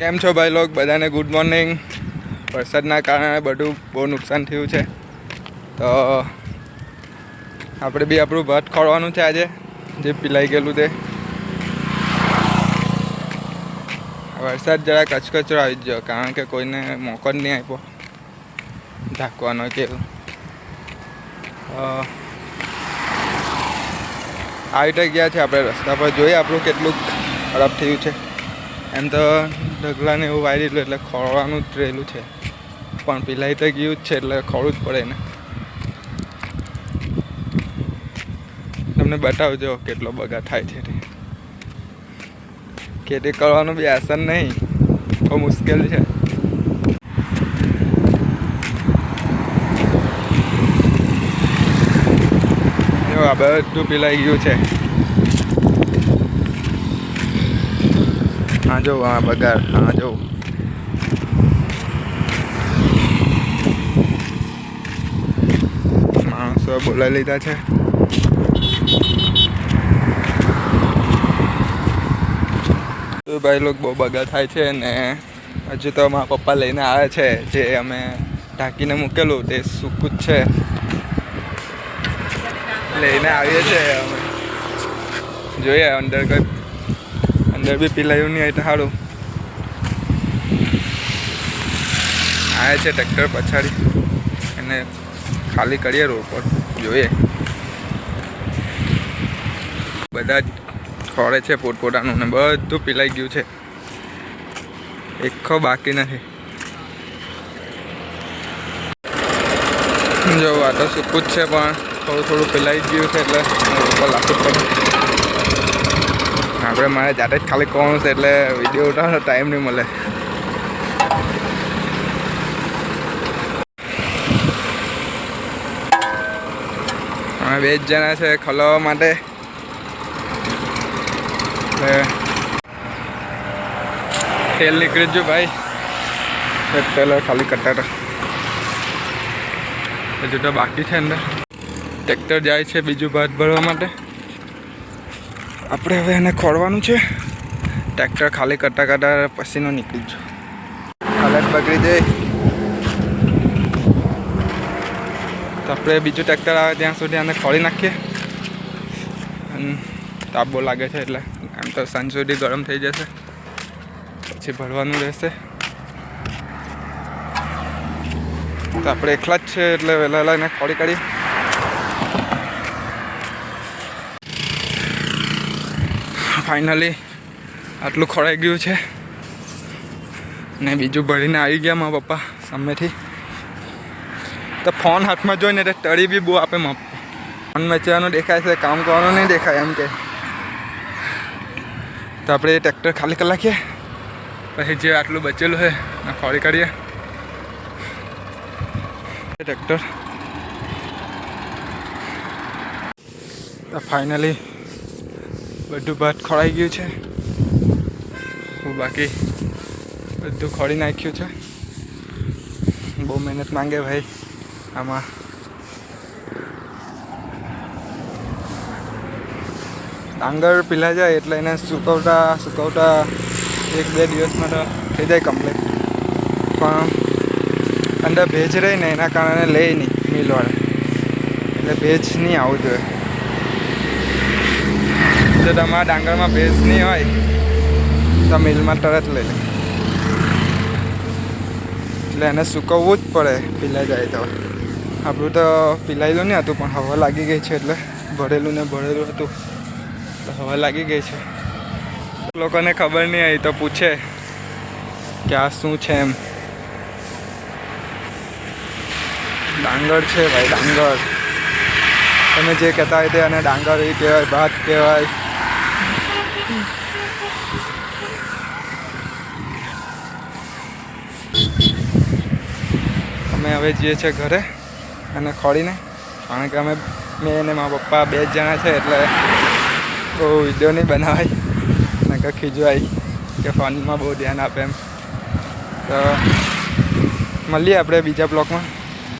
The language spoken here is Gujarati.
કેમ છો ભાઈ લોક? બધાને ગુડ મોર્નિંગ વરસાદના કારણે બધું બહુ નુકસાન થયું છે. તો આપણે બી આપણું ભાત ખોળવાનું છે આજે. જે પીલાઈ ગયેલું તે. વરસાદ જરા કચકચરો આવી ગયો, કારણ કે કોઈને મોકો જ નહીં આપ્યો. ઢાંકવાનો કે આવી ગયા છે આપણે રસ્તા પર. જોઈએ આપણું કેટલું ખરાબ થયું છે. એમ તો ઢગલાને એવું વારેલું એટલે ખોળવાનું જ રહેલું છે. પણ પીલાઈ તો ગયું જ છે, એટલે ખોળવું જ પડે ને તમને બતાવજો કેટલો બગાડ થાય છે ખેતી કરવાનું બી આસાન નહીં, બહુ મુશ્કેલ છે. આ બધું પીલાઈ ગયું છે. હા, જો હા બગાડ, હા, જો. માણસો બોલાવી લીધા છે. ભાઈ, લોકો બહુ બગાડ થાય છે ને હજુ તો મારા પપ્પા લઈને આવે છે, જે અમે ઢાંકીને મૂકેલું, તે સૂકું જ છે. લઈને આવીએ છીએ અમે. જોઈએ, અંદર કંઈ અંદર બી પીલાયું નહીં એટલે સારું આ છે ટ્રેક્ટર પછાડી. એને ખાલી કરીએ રોડ પર. જોઈએ. બધા જ ખોળે છે પોતપોતાનું ને બધું પીલાઈ ગયું છે. એકખો બાકી નથી. જો, આ તો સૂકું જ છે પણ થોડું થોડું પીલાઈ ગયું છે એટલે ઉપર પડે આપણે મારે જાતે જ ખાલી કોણ છે એટલે વીડિયો ઉતારવાનો ટાઈમ નહીં મળે. અમે બે જ જણા છે ખલવા માટે. તેલ નીકળી જ ભાઈ. તેલ ખાલી કટાટા હજુ તો બાકી છે અંદર. ટ્રેક્ટર જાય છે બીજું ભાત ભરવા માટે. આપણે હવે એને ખોળવાનું છે. ટ્રેક્ટર ખાલી કરતા કરતા પસીનો નીકળી જ હાલત બગડી જાય. તો આપણે બીજું ટ્રેક્ટર આવે ત્યાં સુધી આને ખોળી નાખીએ. અને તાપ લાગે છે એટલે. આમ તો સાંજ સુધી ગરમ થઈ જશે. પછી ભરવાનું રહેશે. તો આપણે એકલા જ છે એટલે વહેલા વહેલા એને ખોળી કાઢીએ. ફાઇનલી આટલું ખોળાઈ ગયું છે. ને બીજું ભરીને આવી ગયા મારા પપ્પા સામેથી. તો ફોન હાથમાં જોઈને એટલે તળી બી બહુ આપે મા ફોન વેચવાનું દેખાય છે, કામ કરવાનું નહીં દેખાય એમ કે. તો આપણે ટ્રેક્ટર ખાલી કલાકીએ પછી જે આટલું બચેલું છે ખોળી કાઢીએ. ટ્રેક્ટર. તો ફાઇનલી બધું ભાત ખોળાઈ ગયું છે. હું બાકી બધું ખોળી નાખ્યું છે. બહુ મહેનત માંગે ભાઈ આમાં. ડાંગર પીલા જાય એટલે એને સુકવતા સુકવતા એક બે દિવસમાં તો થઈ જાય કમ્પ્લીટ પણ અંદર ભેજ રહી ને એના કારણે લે નહીં, મિલવાળા. એટલે ભેજ નહીં આવવું જોઈએ. જો તમારા ડાંગરમાં ભેજ નહીં હોય, તો મિલમાં તરત લઈ લે. એટલે એને સૂકવવું જ પડે પીલા જાય તો. આપણું તો પીલાયેલું નહીં હતું, પણ હવા લાગી ગઈ છે એટલે ભરેલું ને ભરેલું હતું. તો હવા લાગી ગઈ છે. લોકોને ખબર નહીં આવી તો પૂછે કે આ શું છે એમ. ડાંગર છે ભાઈ, ડાંગર. તમે જે કહેતા હોય તે અને ડાંગર એ કહેવાય, ભાત કહેવાય. અમે હવે જઈએ છીએ ઘરે અને ખોળીને, કારણ કે અમે મેં અને મારા પપ્પા બે જ જણા છે એટલે બહુ વીડિયો નહીં બનાવાય. અને કે ખીજવાય કે ફોનમાં બહુ ધ્યાન આપે એમ. તો મળીએ આપણે બીજા બ્લોકમાં